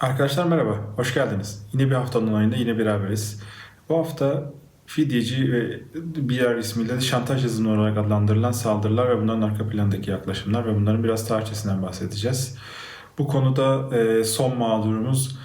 Arkadaşlar merhaba, hoş geldiniz. Yine bir haftanın ayında yine beraberiz. Bu hafta fidyeci ve diğer ismiyle de şantaj yazılımı olarak adlandırılan saldırılar ve bunların arka plandaki yaklaşımlar ve bunların biraz tarihçesinden bahsedeceğiz. Bu konuda e, son mağdurumuz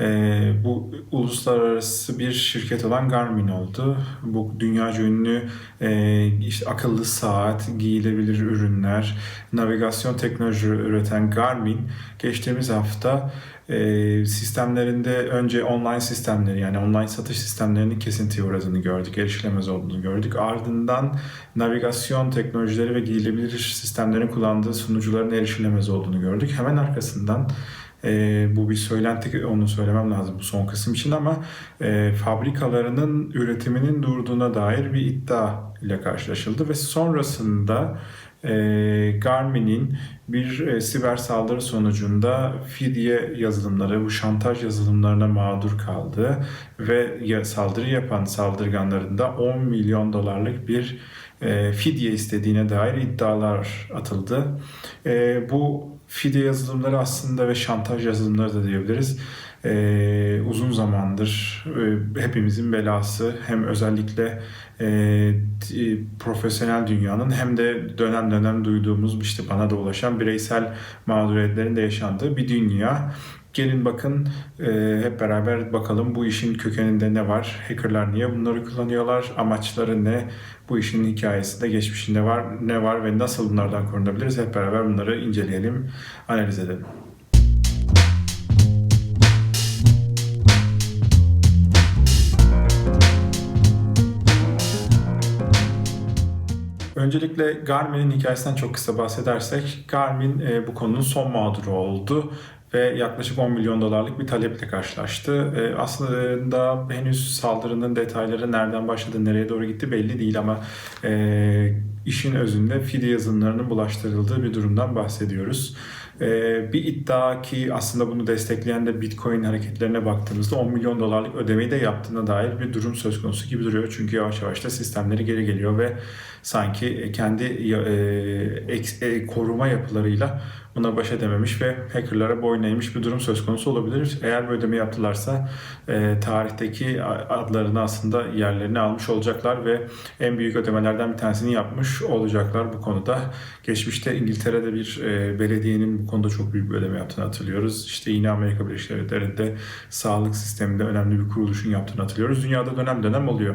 e, bu uluslararası bir şirket olan Garmin oldu. Bu dünyaca ünlü e, işte akıllı saat, giyilebilir ürünler, navigasyon teknolojileri üreten Garmin geçtiğimiz hafta e, sistemlerinde önce online sistemleri yani online satış sistemlerinin kesintiye uğradığını gördük, erişilemez olduğunu gördük. Ardından navigasyon teknolojileri ve giyilebilir sistemlerin kullandığı sunucuların erişilemez olduğunu gördük. Hemen arkasından e, bu bir söylenti, onu söylemem lazım bu son kısım için ama e, fabrikalarının üretiminin durduğuna dair bir iddia ile karşılaşıldı ve sonrasında e, Garmin'in bir e, siber saldırı sonucunda fidye yazılımları, bu şantaj yazılımlarına mağdur kaldı ve ya, saldırı yapan saldırganların da 10 milyon dolarlık bir e, fidye istediğine dair iddialar atıldı. E, bu fidye yazılımları aslında ve şantaj yazılımları da diyebiliriz. Ee, uzun zamandır e, hepimizin belası hem özellikle e, profesyonel dünyanın hem de dönem dönem duyduğumuz işte bana da ulaşan bireysel mağduriyetlerin de yaşandığı bir dünya. Gelin bakın e, hep beraber bakalım bu işin kökeninde ne var? Hackerlar niye bunları kullanıyorlar? Amaçları ne? Bu işin hikayesinde, geçmişinde var ne var ve nasıl bunlardan korunabiliriz? Hep beraber bunları inceleyelim, analiz edelim. Öncelikle Garmin'in hikayesinden çok kısa bahsedersek, Garmin e, bu konunun son mağduru oldu ve yaklaşık 10 milyon dolarlık bir taleple karşılaştı. E, aslında henüz saldırının detayları nereden başladı, nereye doğru gitti belli değil ama e, işin özünde fidye yazılımlarının bulaştırıldığı bir durumdan bahsediyoruz. E, bir iddia ki aslında bunu destekleyen de Bitcoin hareketlerine baktığımızda 10 milyon dolarlık ödemeyi de yaptığına dair bir durum söz konusu gibi duruyor. Çünkü yavaş yavaş da sistemleri geri geliyor ve sanki kendi koruma yapılarıyla buna baş edememiş ve hackerlara boyun eğmiş bir durum söz konusu olabilir. Eğer bu ödeme yaptılarsa e, tarihteki adlarını aslında yerlerini almış olacaklar ve en büyük ödemelerden bir tanesini yapmış olacaklar bu konuda. Geçmişte İngiltere'de bir e, belediyenin bu konuda çok büyük bir ödeme yaptığını hatırlıyoruz. İşte yine Amerika Birleşik Devletleri'nde sağlık sisteminde önemli bir kuruluşun yaptığını hatırlıyoruz. Dünyada dönem dönem oluyor.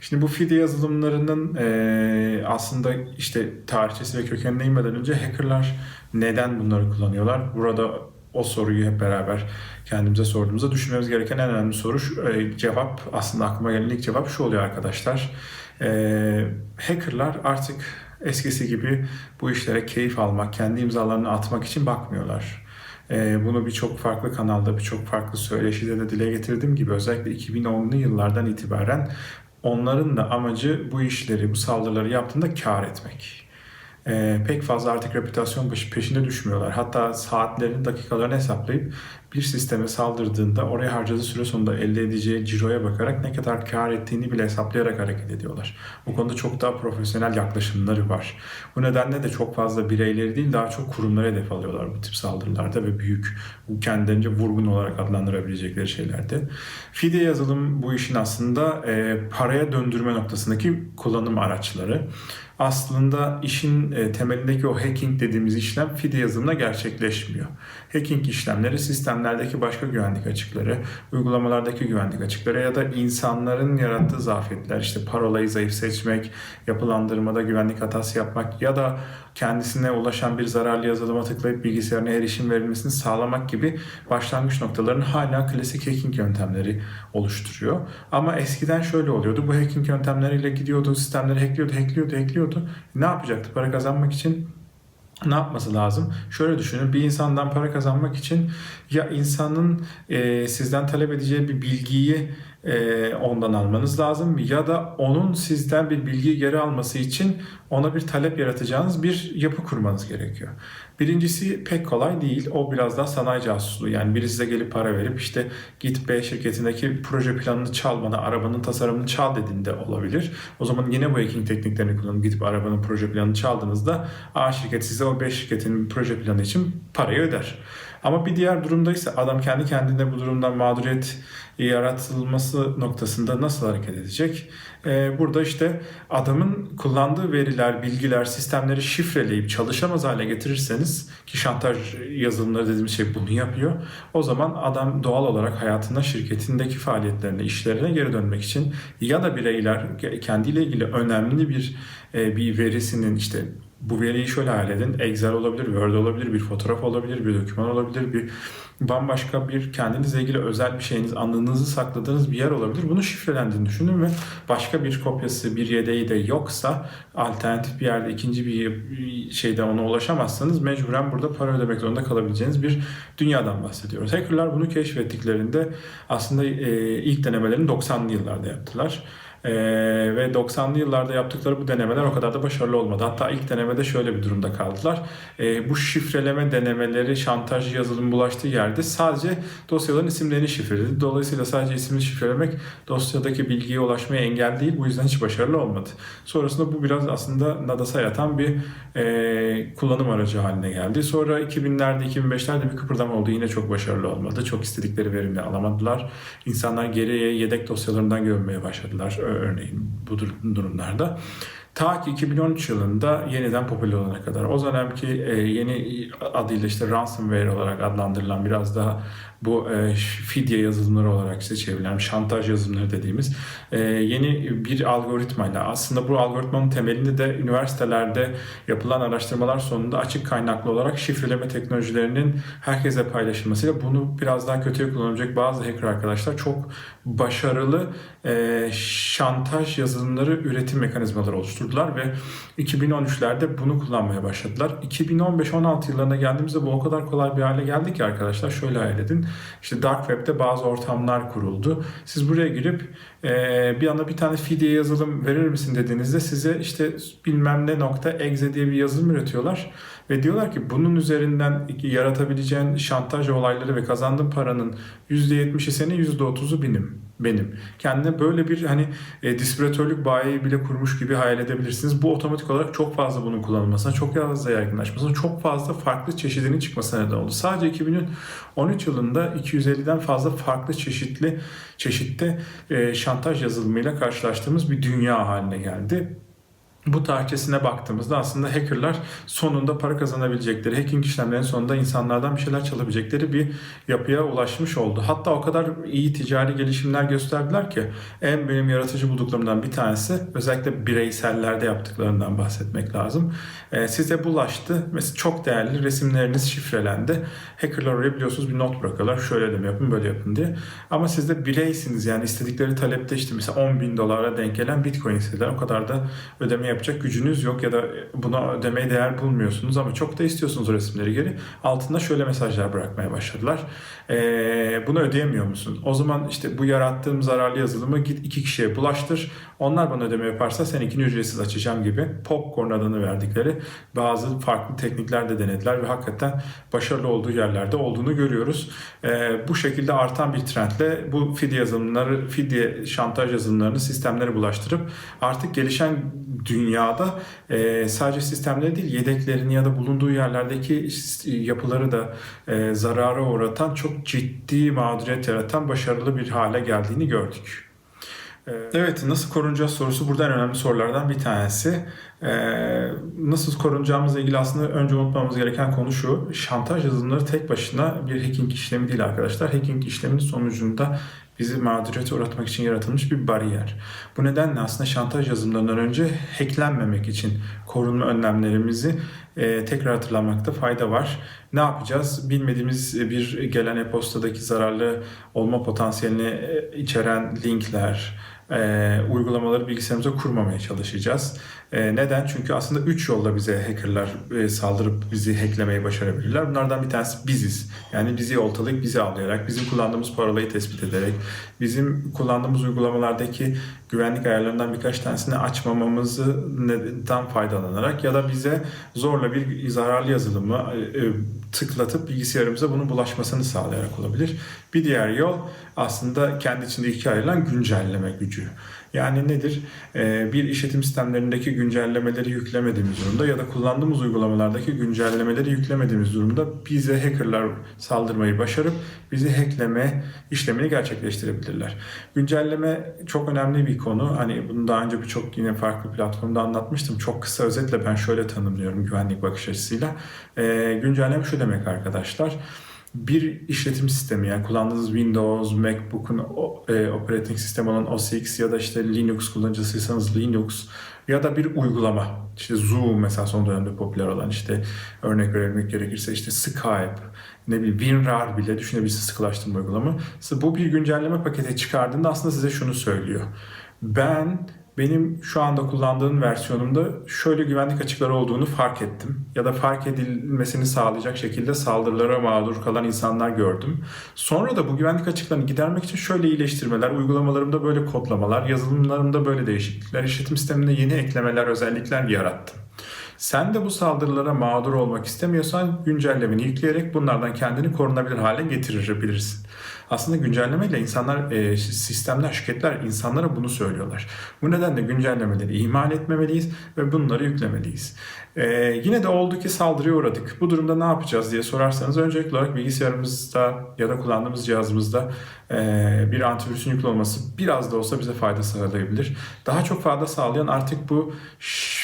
Şimdi bu fidye yazılımlarının e, aslında işte tarihçesi ve kökenine inmeden önce hackerlar neden bunları kullanıyorlar? Burada o soruyu hep beraber kendimize sorduğumuzda düşünmemiz gereken en önemli soru e, cevap aslında aklıma gelen ilk cevap şu oluyor arkadaşlar. E, hackerlar artık eskisi gibi bu işlere keyif almak, kendi imzalarını atmak için bakmıyorlar. E, bunu birçok farklı kanalda, birçok farklı söyleşide de dile getirdiğim gibi özellikle 2010'lu yıllardan itibaren onların da amacı bu işleri, bu saldırıları yaptığında kar etmek. Ee, pek fazla artık reputasyon peş- peşinde düşmüyorlar. Hatta saatlerini, dakikalarını hesaplayıp bir sisteme saldırdığında oraya harcadığı süre sonunda elde edeceği ciroya bakarak ne kadar kar ettiğini bile hesaplayarak hareket ediyorlar. Bu konuda çok daha profesyonel yaklaşımları var. Bu nedenle de çok fazla bireyleri değil daha çok kurumları hedef alıyorlar bu tip saldırılarda ve büyük bu kendilerince vurgun olarak adlandırabilecekleri şeylerde. Fidye yazılım bu işin aslında e, paraya döndürme noktasındaki kullanım araçları. Aslında işin e, temelindeki o hacking dediğimiz işlem fidye yazılımla gerçekleşmiyor. Hacking işlemleri sistemlerdeki başka güvenlik açıkları, uygulamalardaki güvenlik açıkları ya da insanların yarattığı zafiyetler işte parolayı zayıf seçmek, yapılandırmada güvenlik hatası yapmak ya da kendisine ulaşan bir zararlı yazılıma tıklayıp bilgisayarına erişim verilmesini sağlamak gibi başlangıç noktalarının hala klasik hacking yöntemleri oluşturuyor. Ama eskiden şöyle oluyordu. Bu hacking yöntemleriyle gidiyordu, sistemleri hackliyordu, hackliyordu, hackliyordu. Ne yapacaktı? Para kazanmak için ne yapması lazım? Şöyle düşünün bir insandan para kazanmak için ya insanın e, sizden talep edeceği bir bilgiyi e, ondan almanız lazım ya da onun sizden bir bilgiyi geri alması için ona bir talep yaratacağınız bir yapı kurmanız gerekiyor. Birincisi pek kolay değil. O biraz daha sanayi casusluğu. Yani biri size gelip para verip işte git B şirketindeki proje planını çal bana, arabanın tasarımını çal dediğinde olabilir. O zaman yine bu hacking tekniklerini kullanıp gidip arabanın proje planını çaldığınızda A şirket size o B şirketin proje planı için parayı öder. Ama bir diğer durumda ise adam kendi kendine bu durumdan mağduriyet yaratılması noktasında nasıl hareket edecek? Ee, burada işte adamın kullandığı veriler, bilgiler, sistemleri şifreleyip çalışamaz hale getirirseniz ki şantaj yazılımları dediğimiz şey bunu yapıyor. O zaman adam doğal olarak hayatında şirketindeki faaliyetlerine, işlerine geri dönmek için ya da bireyler kendiyle ilgili önemli bir e, bir verisinin işte bu veriyi şöyle hayal edin. Excel olabilir, Word olabilir, bir fotoğraf olabilir, bir doküman olabilir, bir bambaşka bir kendinizle ilgili özel bir şeyiniz, anınızı sakladığınız bir yer olabilir. Bunu şifrelendiğini düşünün ve başka bir kopyası, bir yedeği de yoksa alternatif bir yerde ikinci bir şeyde ona ulaşamazsanız mecburen burada para ödemek zorunda kalabileceğiniz bir dünyadan bahsediyoruz. Hackerlar bunu keşfettiklerinde aslında ilk denemelerini 90'lı yıllarda yaptılar. Ee, ve 90'lı yıllarda yaptıkları bu denemeler o kadar da başarılı olmadı. Hatta ilk denemede şöyle bir durumda kaldılar. Ee, bu şifreleme denemeleri şantaj yazılım bulaştığı yerde sadece dosyaların isimlerini şifreledi. Dolayısıyla sadece ismini şifrelemek dosyadaki bilgiye ulaşmaya engel değil. Bu yüzden hiç başarılı olmadı. Sonrasında bu biraz aslında Nadas'a yatan bir e, kullanım aracı haline geldi. Sonra 2000'lerde 2005'lerde bir kıpırdama oldu. Yine çok başarılı olmadı. Çok istedikleri verimli alamadılar. İnsanlar geriye yedek dosyalarından görmeye başladılar örneğin bu durumlarda. Ta ki 2013 yılında yeniden popüler olana kadar. O dönemki e, yeni adıyla işte ransomware olarak adlandırılan biraz daha bu e, fidye yazılımları olarak işte çevrilen şantaj yazılımları dediğimiz e, yeni bir algoritmayla aslında bu algoritmanın temelinde de üniversitelerde yapılan araştırmalar sonunda açık kaynaklı olarak şifreleme teknolojilerinin herkese paylaşılmasıyla bunu biraz daha kötüye kullanacak bazı hacker arkadaşlar çok başarılı e, şantaj yazılımları üretim mekanizmaları oluşturdular ve 2013'lerde bunu kullanmaya başladılar. 2015-16 yıllarına geldiğimizde bu o kadar kolay bir hale geldi ki arkadaşlar şöyle hayal edin. İşte Dark Web'de bazı ortamlar kuruldu. Siz buraya girip e, bir anda bir tane fidye yazılım verir misin dediğinizde size işte bilmem ne nokta exe diye bir yazılım üretiyorlar. Ve diyorlar ki bunun üzerinden yaratabileceğin şantaj olayları ve kazandığın paranın %70'i senin %30'u benim benim. Kendine böyle bir hani e, distribütörlük bayi bile kurmuş gibi hayal edebilirsiniz. Bu otomatik olarak çok fazla bunun kullanılmasına, çok fazla yaygınlaşmasına, çok fazla farklı çeşidinin çıkmasına neden oldu. Sadece 2013 yılında 250'den fazla farklı çeşitli çeşitte e, şantaj yazılımıyla karşılaştığımız bir dünya haline geldi bu tarihçesine baktığımızda aslında hackerlar sonunda para kazanabilecekleri, hacking işlemlerinin sonunda insanlardan bir şeyler çalabilecekleri bir yapıya ulaşmış oldu. Hatta o kadar iyi ticari gelişimler gösterdiler ki en benim yaratıcı bulduklarımdan bir tanesi özellikle bireysellerde yaptıklarından bahsetmek lazım. Ee, size bulaştı. Mesela çok değerli resimleriniz şifrelendi. Hackerlar oraya biliyorsunuz bir not bırakıyorlar. Şöyle de mi yapın böyle yapın diye. Ama siz de bireysiniz yani istedikleri talepte işte mesela 10 bin dolara denk gelen bitcoin istediler. O kadar da ödeme yapacak gücünüz yok ya da buna ödemeye değer bulmuyorsunuz ama çok da istiyorsunuz o resimleri geri. Altında şöyle mesajlar bırakmaya başladılar. Ee, bunu ödeyemiyor musun? O zaman işte bu yarattığım zararlı yazılımı git iki kişiye bulaştır. Onlar bana ödeme yaparsa seninkini ücretsiz açacağım gibi popcorn adını verdikleri bazı farklı teknikler de denediler ve hakikaten başarılı olduğu yerlerde olduğunu görüyoruz. Ee, bu şekilde artan bir trendle bu fidye yazılımları, fidye şantaj yazılımlarını sistemlere bulaştırıp artık gelişen dünyada e, sadece sistemleri değil yedeklerini ya da bulunduğu yerlerdeki yapıları da e, zarara uğratan çok ciddi mağduriyet yaratan başarılı bir hale geldiğini gördük. Ee, evet, nasıl korunacağız sorusu burada en önemli sorulardan bir tanesi. Ee, nasıl korunacağımızla ilgili aslında önce unutmamamız gereken konu şu. Şantaj yazılımları tek başına bir hacking işlemi değil arkadaşlar. Hacking işleminin sonucunda bizi mağduriyete uğratmak için yaratılmış bir bariyer. Bu nedenle aslında şantaj yazılımlarından önce hacklenmemek için korunma önlemlerimizi e, tekrar hatırlamakta fayda var. Ne yapacağız? Bilmediğimiz bir gelen e-postadaki zararlı olma potansiyelini e, içeren linkler, e, uygulamaları bilgisayarımıza kurmamaya çalışacağız. E, neden? Çünkü aslında 3 yolla bize hackerlar e, saldırıp bizi hacklemeyi başarabilirler. Bunlardan bir tanesi biziz. Yani bizi oltalayıp bizi avlayarak, bizim kullandığımız parolayı tespit ederek, bizim kullandığımız uygulamalardaki güvenlik ayarlarından birkaç tanesini açmamamızdan faydalanarak ya da bize zorla bir zararlı yazılımı e, e, tıklatıp bilgisayarımıza bunun bulaşmasını sağlayarak olabilir. Bir diğer yol aslında kendi içinde ikiye ayrılan güncelleme gücü. Yani nedir? Ee, bir işletim sistemlerindeki güncellemeleri yüklemediğimiz durumda ya da kullandığımız uygulamalardaki güncellemeleri yüklemediğimiz durumda bize hackerlar saldırmayı başarıp bizi hackleme işlemini gerçekleştirebilirler. Güncelleme çok önemli bir konu. Hani bunu daha önce birçok yine farklı platformda anlatmıştım. Çok kısa özetle ben şöyle tanımlıyorum güvenlik bakış açısıyla. Ee, güncelleme şu demek arkadaşlar bir işletim sistemi yani kullandığınız Windows, MacBook'un e, operating sistemi olan OS X ya da işte Linux kullanıcısıysanız Linux ya da bir uygulama işte Zoom mesela son dönemde popüler olan işte örnek vermek gerekirse işte Skype ne bileyim WinRAR bile düşünebilirsiniz sıkılaştırma uygulama. Bu bir güncelleme paketi çıkardığında aslında size şunu söylüyor. Ben benim şu anda kullandığım versiyonumda şöyle güvenlik açıkları olduğunu fark ettim. Ya da fark edilmesini sağlayacak şekilde saldırılara mağdur kalan insanlar gördüm. Sonra da bu güvenlik açıklarını gidermek için şöyle iyileştirmeler, uygulamalarımda böyle kodlamalar, yazılımlarımda böyle değişiklikler, işletim sisteminde yeni eklemeler, özellikler yarattım. Sen de bu saldırılara mağdur olmak istemiyorsan güncellemeni yükleyerek bunlardan kendini korunabilir hale getirebilirsin. Aslında güncellemeyle insanlar, e, sistemler, şirketler insanlara bunu söylüyorlar. Bu nedenle güncellemeleri ihmal etmemeliyiz ve bunları yüklemeliyiz. E, yine de oldu ki saldırıya uğradık. Bu durumda ne yapacağız diye sorarsanız öncelikli olarak bilgisayarımızda ya da kullandığımız cihazımızda e, bir antivirüsün yüklü olması biraz da olsa bize fayda sağlayabilir. Daha çok fayda sağlayan artık bu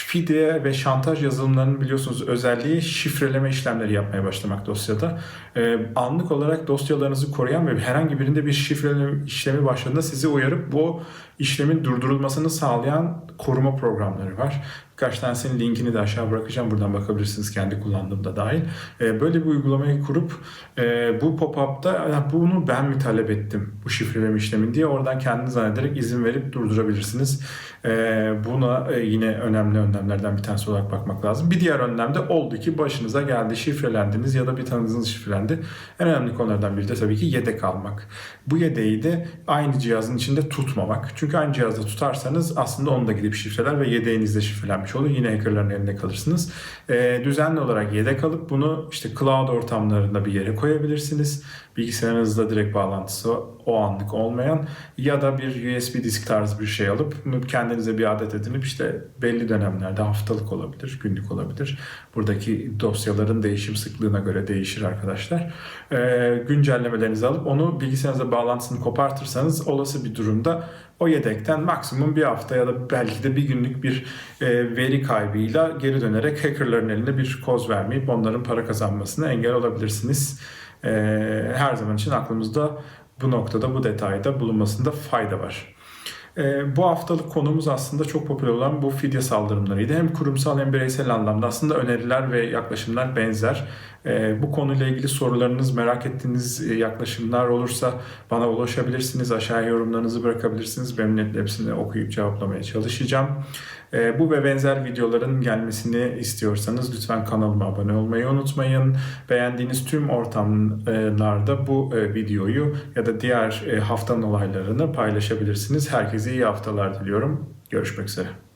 fidye ve şantaj yazılımlarının biliyorsunuz özelliği şifreleme işlemleri yapmaya başlamak dosyada. Ee, anlık olarak dosyalarınızı koruyan ve herhangi birinde bir şifreleme işlemi başladığında sizi uyarıp bu işlemin durdurulmasını sağlayan koruma programları var. Birkaç tanesinin linkini de aşağı bırakacağım. Buradan bakabilirsiniz kendi kullandığımda dahil. Ee, böyle bir uygulamayı kurup e, bu pop-up'ta "Ya bunu ben mi talep ettim bu şifreleme işlemini diye oradan kendiniz zannederek izin verip durdurabilirsiniz. Ee, buna e, yine önemli önlemlerden bir tanesi olarak bakmak lazım. Bir diğer önlem de oldu ki başınıza geldi, şifrelendiniz ya da bir tanıdığınız şifrelendi. En önemli konulardan biri de tabii ki yedek almak. Bu yedeği de aynı cihazın içinde tutmamak. Çünkü aynı cihazda tutarsanız aslında onu da gidip şifreler ve yedeğiniz de şifrelenmiş olur. Yine hackerların elinde kalırsınız. Ee, düzenli olarak yedek alıp bunu işte cloud ortamlarında bir yere koyabilirsiniz. Bilgisayarınızda direkt bağlantısı o anlık olmayan ya da bir USB disk tarzı bir şey alıp kendinize bir adet edinip işte belli dönemlerde haftalık olabilir, günlük olabilir. Buradaki dosyaların değişim sıklığına göre değişir arkadaşlar. Ee, güncellemelerinizi alıp onu bilgisayarınıza bağlantısını kopartırsanız olası bir durumda o yedekten maksimum bir hafta ya da belki de bir günlük bir e, veri kaybıyla geri dönerek hackerların eline bir koz vermeyip onların para kazanmasına engel olabilirsiniz. E, her zaman için aklımızda bu noktada bu detayda bulunmasında fayda var. E, bu haftalık konumuz aslında çok popüler olan bu fidye saldırımlarıydı. Hem kurumsal hem bireysel anlamda aslında öneriler ve yaklaşımlar benzer. E, bu konuyla ilgili sorularınız, merak ettiğiniz e, yaklaşımlar olursa bana ulaşabilirsiniz. Aşağıya yorumlarınızı bırakabilirsiniz. Memnuniyetle hepsini okuyup cevaplamaya çalışacağım. E, bu ve benzer videoların gelmesini istiyorsanız lütfen kanalıma abone olmayı unutmayın. Beğendiğiniz tüm ortamlarda bu e, videoyu ya da diğer e, haftanın olaylarını paylaşabilirsiniz. Herkese iyi haftalar diliyorum. Görüşmek üzere.